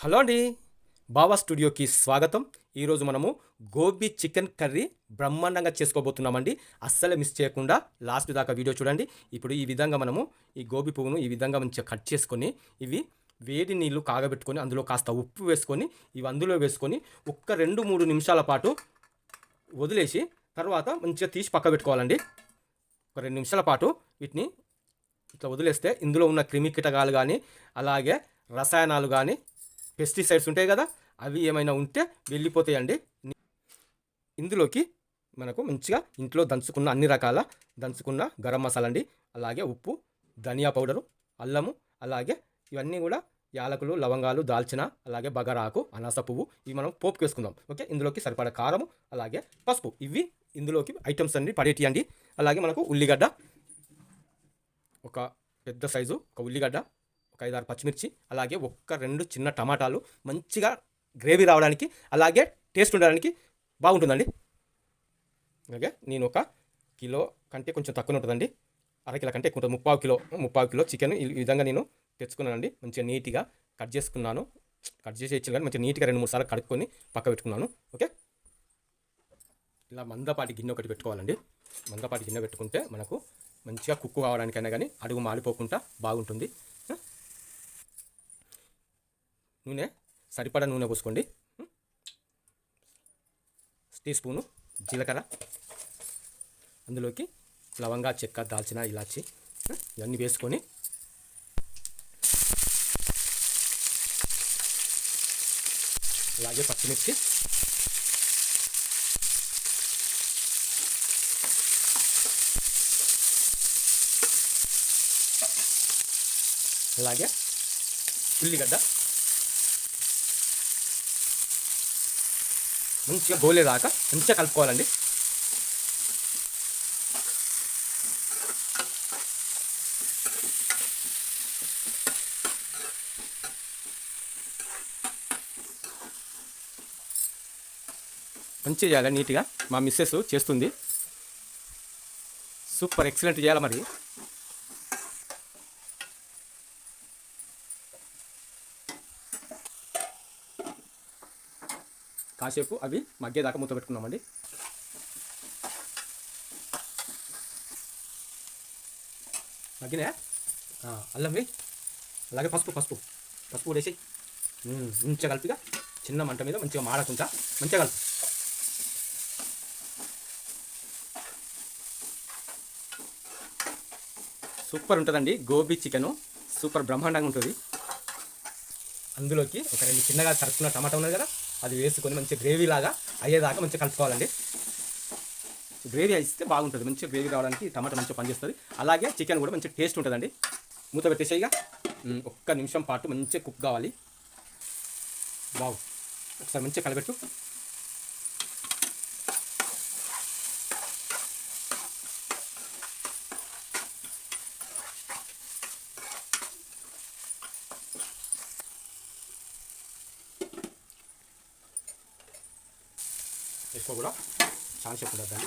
Hello అండి. బావా స్టూడియోకి స్వాగతం. ఈరోజు మనము గోబీ చికెన్ కర్రీ బ్రహ్మాండంగా చేసుకోబోతున్నామండి. అస్సలే మిస్ చేయకుండా లాస్ట్ దాకా వీడియో చూడండి. ఇప్పుడు ఈ విధంగా మనము ఈ గోబీ పువ్వును ఈ విధంగా మంచిగా కట్ చేసుకొని ఇవి వేడి నీళ్ళు కాగబెట్టుకొని అందులో కాస్త ఉప్పు వేసుకొని ఇవి అందులో వేసుకొని ఒక్క రెండు మూడు నిమిషాల పాటు వదిలేసి తర్వాత మంచిగా తీసి పక్క పెట్టుకోవాలండి. ఒక రెండు నిమిషాల పాటు వీటిని ఇట్లా వదిలేస్తే ఇందులో ఉన్న క్రిమి కీటకాలు కానీ అలాగే రసాయనాలు కానీ పెస్టిసైడ్స్ ఉంటాయి కదా అవి ఏమైనా ఉంటే వెళ్ళిపోతాయండి. ఇందులోకి మనకు మంచిగా ఇంట్లో దంచుకున్న అన్ని రకాల దంచుకున్న గరం మసాలా అండి అలాగే ఉప్పు ధనియా పౌడరు అల్లము అలాగే ఇవన్నీ కూడా యాలకులు లవంగాలు దాల్చిన అలాగే బగరాకు అనాస పువ్వు ఇవి మనం పోపు వేసుకుందాం. ఓకే ఇందులోకి సరిపడా కారము అలాగే పసుపు. ఇవి ఇందులోకి ఐటమ్స్ అన్ని పడేటియండి. అలాగే మనకు ఉల్లిగడ్డ ఒక పెద్ద సైజు ఒక ఉల్లిగడ్డ ఒక ఐదారు పచ్చిమిర్చి అలాగే ఒక్క రెండు చిన్న టమాటాలు మంచిగా గ్రేవీ రావడానికి అలాగే టేస్ట్ ఉండడానికి బాగుంటుందండి. అలాగే నేను ఒక కిలో కంటే కొంచెం తక్కువ ఉంటుందండి. అరకిలో కంటే ఎక్కువ ఉంటుంది. ముప్పావు కిలో ముప్పావు కిలో చికెన్ ఈ విధంగా నేను తెచ్చుకున్నానండి. మంచిగా నీట్గా కట్ చేసుకున్నాను. కట్ చేసి ఇచ్చిన కానీ మంచిగా నీట్గా రెండు మూడు సార్లు కడుక్కొని పక్క పెట్టుకున్నాను. ఓకే? ఇలా మందపాటి గిన్నె ఒకటి పెట్టుకోవాలండి. మందపాటి గిన్నె పెట్టుకుంటే మనకు మంచిగా కుక్కు కావడానికైనా కానీ అడుగు మాడిపోకుండా బాగుంటుంది. నూనె సరిపడా నూనె పోసుకోండి. టీ స్పూను జీలకర్ర. అందులోకి లవంగా చెక్క దాల్చిన ఇలాచి ఇవన్నీ వేసుకొని అలాగే పచ్చిమిర్చి. అలాగే ఉల్లిగడ్డ. మంచిగా గోలేదాకా మంచిగా కలుపుకోవాలండి. మంచిగా చేయాలి నీట్గా. మా మిస్సెస్ చేస్తుంది. సూపర్ ఎక్సలెంట్ చేయాలి మరి. కాసేపు అవి మగ్గేదాకా మూత పెట్టుకున్నామండి మగ్గినాయా? ఆ, అల్లం అలాగే పసుపు పసుపు. పసుపు కూడా వేసి మంచిగా కలిపిగా చిన్న మంట మీద మంచిగా మాడకుండా మంచిగా కలుపు. సూపర్ ఉంటుందండి గోబీ చికెను. సూపర్ బ్రహ్మాండంగా ఉంటుంది. అందులోకి ఒక రెండు చిన్నగా తరుక్కున్న టమాటా ఉన్నది కదా? అది వేసుకొని మంచి గ్రేవీ లాగా అయ్యేదాకా మంచిగా కలుపుకోవాలండి. గ్రేవీ అయితే బాగుంటుంది. మంచిగా గ్రేవీ రావడానికి టమాటా మంచిగా పనిచేస్తుంది. అలాగే చికెన్ కూడా మంచి టేస్ట్ ఉంటుందండి. మూత పెట్టేసేయిగా ఒక్క నిమిషం పాటు మంచిగా కుక్ కావాలి. బాగు ఒకసారి మంచిగా కలబెట్టు. ఎక్కువ కూడా చాలా సేపు ఉండద్దండి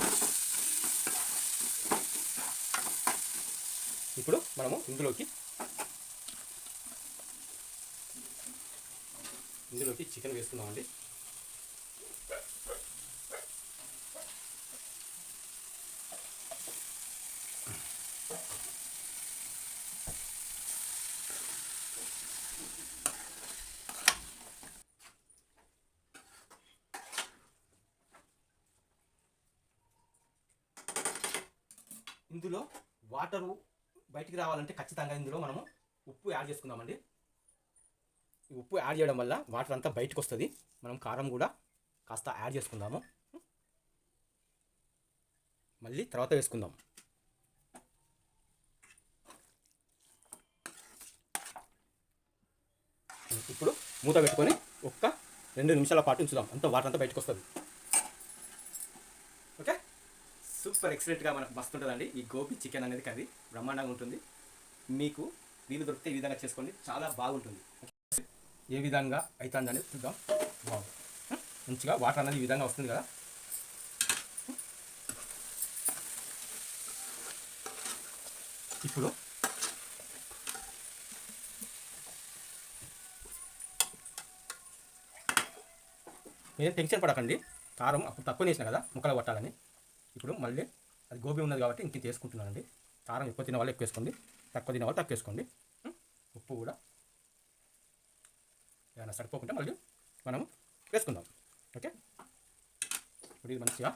ఇప్పుడు మనము ఇందులోకి ఇందులోకి చికెన్ వేసుకుందామండి. ఇందులో వాటరు బయటికి రావాలంటే ఖచ్చితంగా ఇందులో మనము ఉప్పు యాడ్ చేసుకుందామండి. ఈ ఉప్పు యాడ్ చేయడం వల్ల వాటర్ అంతా బయటకు వస్తుంది. మనం కారం కూడా కాస్త యాడ్ చేసుకుందాము. మళ్ళీ తర్వాత వేసుకుందాం. ఇప్పుడు మూత పెట్టుకొని ఒక్క రెండు నిమిషాల పాటు ఉంచుదాం. అంతా వాటర్ అంతా బయటకు వస్తుంది ఓకే సూపర్ ఎక్సలెంట్గా మనకు వస్తుంటుందండి ఈ గోబీ చికెన్ అనేది కర్రీ బ్రహ్మాండంగా ఉంటుంది. మీకు వీలు దొరికితే ఈ విధంగా చేసుకోండి. చాలా బాగుంటుంది. ఏ విధంగా అవుతుందని చూద్దాం. బాగు మంచిగా వాటర్ అనేది ఈ విధంగా వస్తుంది కదా. ఇప్పుడు మీరేం టెన్షన్ పడకండి. కారం అప్పుడు తక్కువ వేసిన కదా ముక్కలు పట్టాలని. ఇప్పుడు మళ్ళీ అది గోబీ ఉన్నది కాబట్టి ఇంక చేసుకుంటున్నానండి. కారం ఎక్కువ తినే వాళ్ళు ఎక్కువ వేసుకోండి. తక్కువ తినే వాళ్ళు తక్కువ వేసుకోండి? ఉప్పు కూడా ఏమైనా సరిపోకుంటే మళ్ళీ మనం వేసుకుందాం. ఓకే? ఇప్పుడు ఇది మంచిగా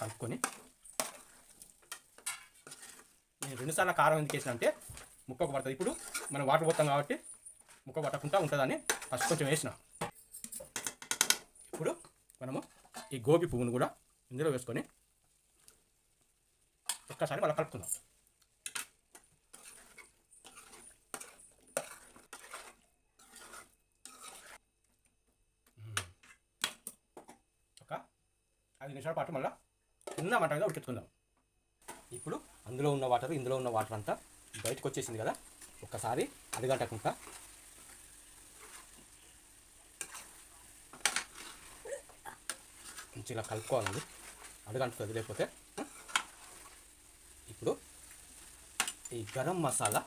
కలుపుకొని నేను రెండుసార్లు కారం ఎందుకు వేసిన అంటే ముక్కకు పడుతుంది. ఇప్పుడు మనం వాటర్ పోతాం కాబట్టి ముక్క పట్టకుండా ఉంటుందని ఫస్ట్ కొంచెం వేసిన. ఇప్పుడు మనము ఈ గోబీ పువ్వును కూడా ఇందులో వేసుకొని ఒక్కసారి మళ్ళీ కలుపుకుందాం. ఒక ఐదు నిమిషాల పాటు మళ్ళీ చిన్న మంట ఉడికెత్తుకుందాం ఇప్పుడు అందులో ఉన్న వాటర్ ఇందులో ఉన్న వాటర్ అంతా బయటకు వచ్చేసింది కదా ఒక్కసారి అడగటకుండా మంచిగా కలుపుకోవాలండి. అడగంటుతుంది లేకపోతే ఇప్పుడు ఈ గరం మసాలా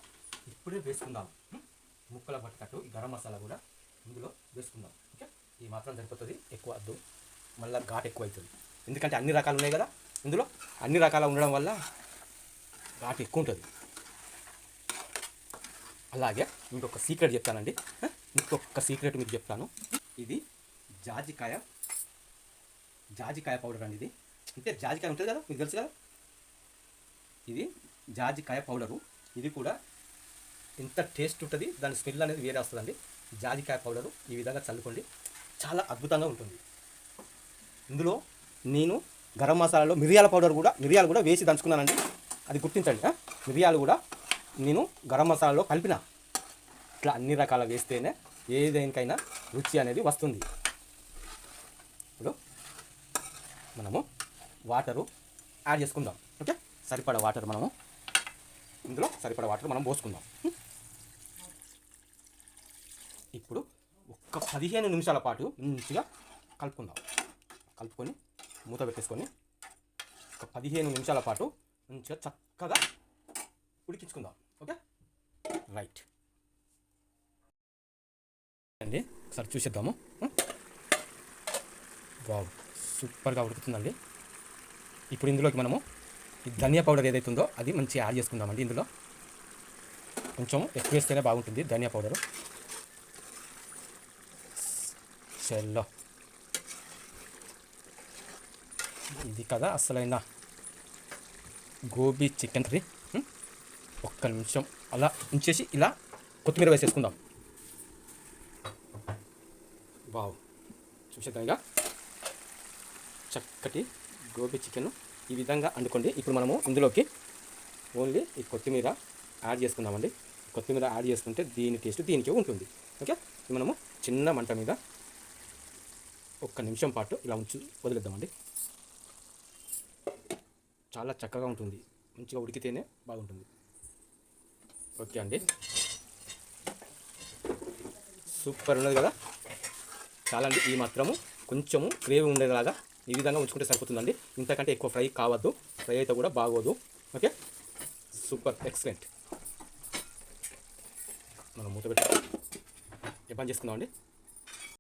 ఇప్పుడే వేసుకుందాం. ముక్కల పట్టుకట్టు ఈ గరం మసాలా కూడా ఇందులో వేసుకుందాం. ఓకే? ఈ మాత్రం సరిపోతుంది. ఎక్కువ వద్దు. మళ్ళీ ఘాట్ ఎక్కువ అవుతుంది ఎందుకంటే అన్ని రకాలు ఉన్నాయి కదా? ఇందులో అన్ని రకాల ఉండడం వల్ల ఘాట్ ఎక్కువ ఉంటుంది. అలాగే ఇంకొక సీక్రెట్ చెప్తానండి. ఇంకొక సీక్రెట్ మీకు చెప్తాను. ఇది జాజికాయ జాజికాయ పౌడర్ అండి ఇది. అంటే జాజికాయ ఉంటుంది కదా? మీకు తెలుసు కదా? ఇది జాజికాయ పౌడరు. ఇది కూడా ఎంత టేస్ట్ ఉంటుంది దాని స్మెల్ అనేది వేరే వస్తుందండి. జాజికాయ పౌడరు ఈ విధంగా చల్లుకోండి. చాలా అద్భుతంగా ఉంటుంది. ఇందులో నేను గరం మసాలాలో మిరియాల పౌడర్ కూడా మిరియాలు కూడా వేసి దంచుకున్నానండి. అది గుర్తించండి మిరియాలు కూడా నేను గరం మసాలాలో కలిపిన. ఇట్లా అన్ని రకాల వేస్తేనే ఏదేనికైనా రుచి అనేది వస్తుంది. ఇప్పుడు మనము వాటరు యాడ్ చేసుకుందాం. ఓకే? సరిపడ వాటర్ మనము ఇందులో సరిపడ వాటర్ మనం పోసుకుందాం. ఇప్పుడు ఒక్క పదిహేను నిమిషాల పాటు మంచిగా కలుపుకుందాం. కలుపుకొని మూత పెట్టేసుకొని ఒక పదిహేను నిమిషాల పాటు మంచిగా చక్కగా ఉడికించుకుందాం. ఓకే? రైట్. అండి ఒకసారి చూసేద్దాము. బాగు సూపర్గా ఉడుకుతుందండి. ఇప్పుడు ఇందులోకి మనము ఈ ధనియా పౌడర్ ఏదైతే ఉందో అది మంచిగా యాడ్ చేసుకుందామండి ఇందులో. కొంచెం ఎక్కువ వేస్తేనే బాగుంటుంది ధనియా పౌడరు. సెల్లో. ఇది కదా అసలైన గోబీ చికెన్ కర్రీ. ఒక్క నిమిషం అలా ఉంచేసి ఇలా కొత్తిమీర వేసేసుకుందాం. వావ్. చూసేద్దాం ఇక. చక్కటి గోబీ చికెన్. ఈ విధంగా అండుకోండి ఇప్పుడు మనము ఇందులోకి ఓన్లీ ఈ కొత్తిమీర యాడ్ చేసుకుందామండి. కొత్తిమీర యాడ్ చేసుకుంటే దీని టేస్ట్ దీనికి ఉంటుంది. ఓకే? మనము చిన్న మంట మీద ఒక్క నిమిషం పాటు ఇలా ఉంచి వదిలేద్దామండి. చాలా చక్కగా ఉంటుంది. మంచిగా ఉడికితేనే బాగుంటుంది. ఓకే అండి. సూపర్ ఉన్నది కదా? చాలా అండి ఈ మాత్రము కొంచెము గ్రేవీ ఉండేలాగా ఈ విధంగా ఉంచుకుంటే సరిపోతుందండి. ఇంతకంటే ఎక్కువ ఫ్రై కావద్దు. ఫ్రై అయితే కూడా బాగోదు. ఓకే? సూపర్. ఎక్సలెంట్. మనం మూత పెట్టి ఏ పని చేసుకుందామండి?